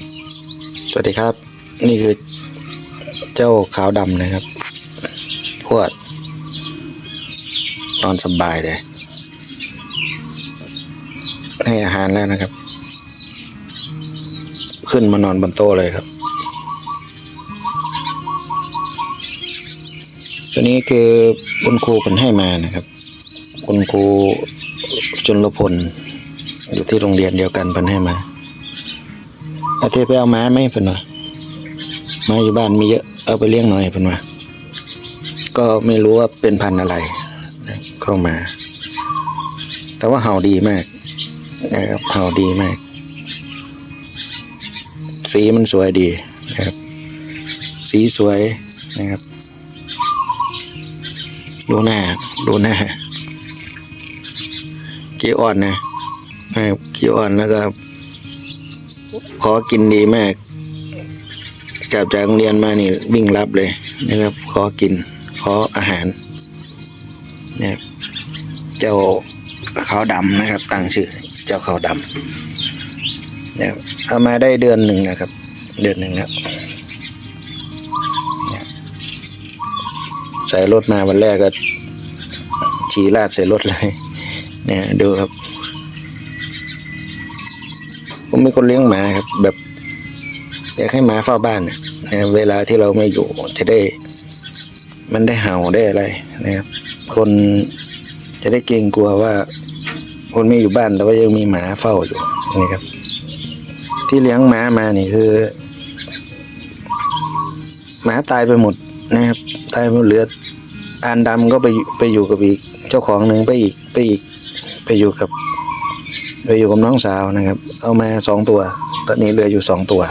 สวัสดีครับ นี่คือเจ้าขาวดำนะครับ พวด นอนสบายเลย ให้อาหารแล้วนะครับ ขึ้นมานอนบนโต๊ะเลยครับ ตัวนี้คือคุณครูเป็นให้มานะครับ คุณครูจุลพล อยู่ที่โรงเรียนเดียวกันเป็นให้มา อาเทไปเอาม้าไหมเป็นว่าม้าอยู่บ้านมีเยอะเอาไปเลี้ยงหน่อยเป็นว่าก็ไม่รู้ว่าเป็นพันธุ์อะไร เข้ามา แต่ว่าเห่าดีมากนะครับเห่าดีมาก สีมันสวยดีนะครับ สีสวยนะครับ ดูหน้า ดูหน้ากี่อ่อนนะนะครับกี่อ่อนแล้วก็ ขอกินดีมากกลับจากโรงเรียนมานี่วิ่งรับเลยนะครับ ขอกิน ขออาหารนะครับเจ้าขาวดำนะครับ ตั้งชื่อ เจ้าขาวดำนะครับเอามาได้เดือนหนึ่งนะครับ เดือนหนึ่งแล้วเนี่ยใส่รถมาวันแรกก็ฉีราดใส่รถเลย เนี่ยดูครับ ผมเป็นคนเลี้ยงหมาครับ แบบอยากให้หมาเฝ้าบ้านน่ะเวลาที่เราไม่อยู่จะได้ มันได้เห่าได้อะไรนะครับ คนจะได้เกรงกลัวว่า คนไม่อยู่บ้านแต่ว่ายังมีหมาเฝ้าอยู่นะครับ ที่เลี้ยงหมามานี่คือ หมาตายไปหมดนะครับ ตายไปหมดเหลืออานดำก็ไปไปอยู่กับอีก เจ้าของหนึ่งไปอีกไปอีกไปอยู่กับ ไปอยู่กับน้องสาวนะครับ เอามาสองตัว ตอนนี้เหลืออยู่สองตัว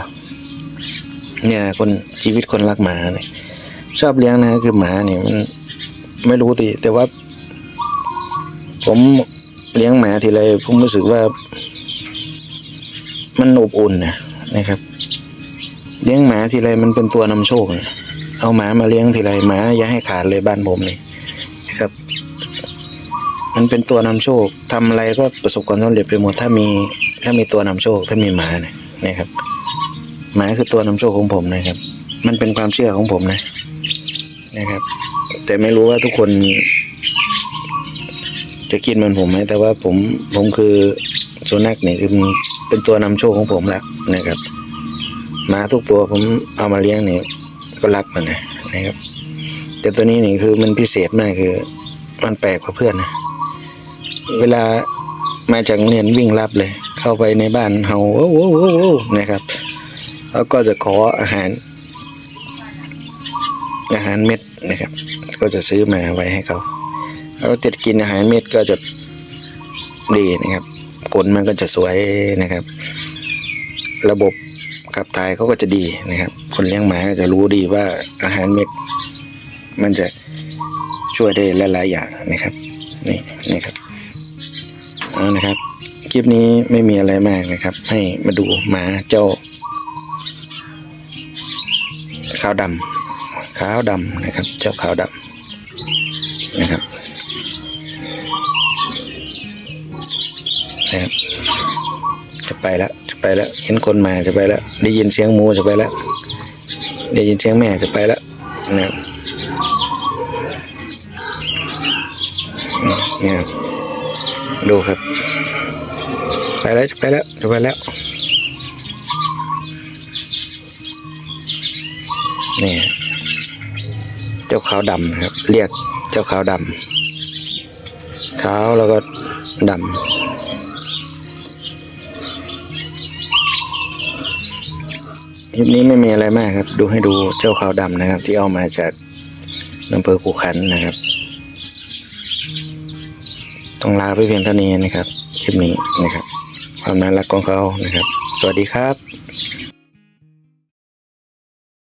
เนี่ยคนชีวิตคนรักหมาเนี่ยชอบเลี้ยงนะคือหมาเนี่ยมันไม่รู้ติแต่ว่า ผมเลี้ยงหมาทีไรผมรู้สึกว่า มันอบอุ่นนะนะครับ เลี้ยงหมาทีไรมันเป็นตัวนำโชคนะเอาหมามาเลี้ยงทีไรหมาอย่าให้ขาดเลยบ้านผมนี่ มันเป็นตัวนำโชคทำอะไรก็ประสบความสำเร็จไปหมดถ้ามีถ้ามีตัวนำโชคถ้ามีหมาเนี่ยนะครับหมาคือตัวนำโชคของผมนะครับ มันเป็นความเชื่อของผมนะนะครับ แต่ไม่รู้ว่าทุกคน จะกินมันผมไหมแต่ว่าผมผมคือสุนัขเนี่ยคือเป็นตัวนำโชคของผมแล้วนะครับหมาทุกตัวผมเอามาเลี้ยงเนี่ยก็รักมันนะนะครับ แต่ตัวนี้นี่คือมันพิเศษมากคือ มันแปลกกว่าเพื่อนนะเวลามาจากโรงเรียนวิ่งรับเลย เข้าไปในบ้านเห่าโอ้โหโอ้โหนะครับแล้วก็จะขออาหาร อาหารเม็ดนะครับ ก็จะซื้อมาไว้ให้เขาเขาจะกินอาหารเม็ดก็จะดีนะครับขนมันก็จะสวยนะครับ ระบบขับถ่ายเขาก็จะดีนะครับ คนเลี้ยงหมาก็จะรู้ดีว่าอาหารเม็ด มันจะ ช่วยได้หลายๆอย่างนะครับ นี่นี่ครับเอานะครับคลิปนี้ไม่มีอะไรมากนะครับ ให้มาดูหมาเจ้าขาวดำขาวดำนะครับ เจ้าขาวดำนะครับนะครับจะไปแล้วจะไปแล้วเห็นคนมาจะไปแล้วได้ยินเสียงหมูจะไปแล้วได้ยินเสียงแม่จะไปแล้วนะครับ เนี่ยดูครับ ไปแล้วไปแล้วจะไปแล้วนี่เจ้าขาวดำครับ เรียกเจ้าขาวดำขาวแล้วก็ดำคลิปนี้ไม่มีอะไรมากครับ ดูให้ดูเจ้าขาวดำนะครับ ที่เอามาจาก อำเภอกูขันนะครับ ต้องลาไปเพียงเท่านี้นะครับ คลิปนี้นะครับ ความน่ารักของเขานะครับ สวัสดีครับ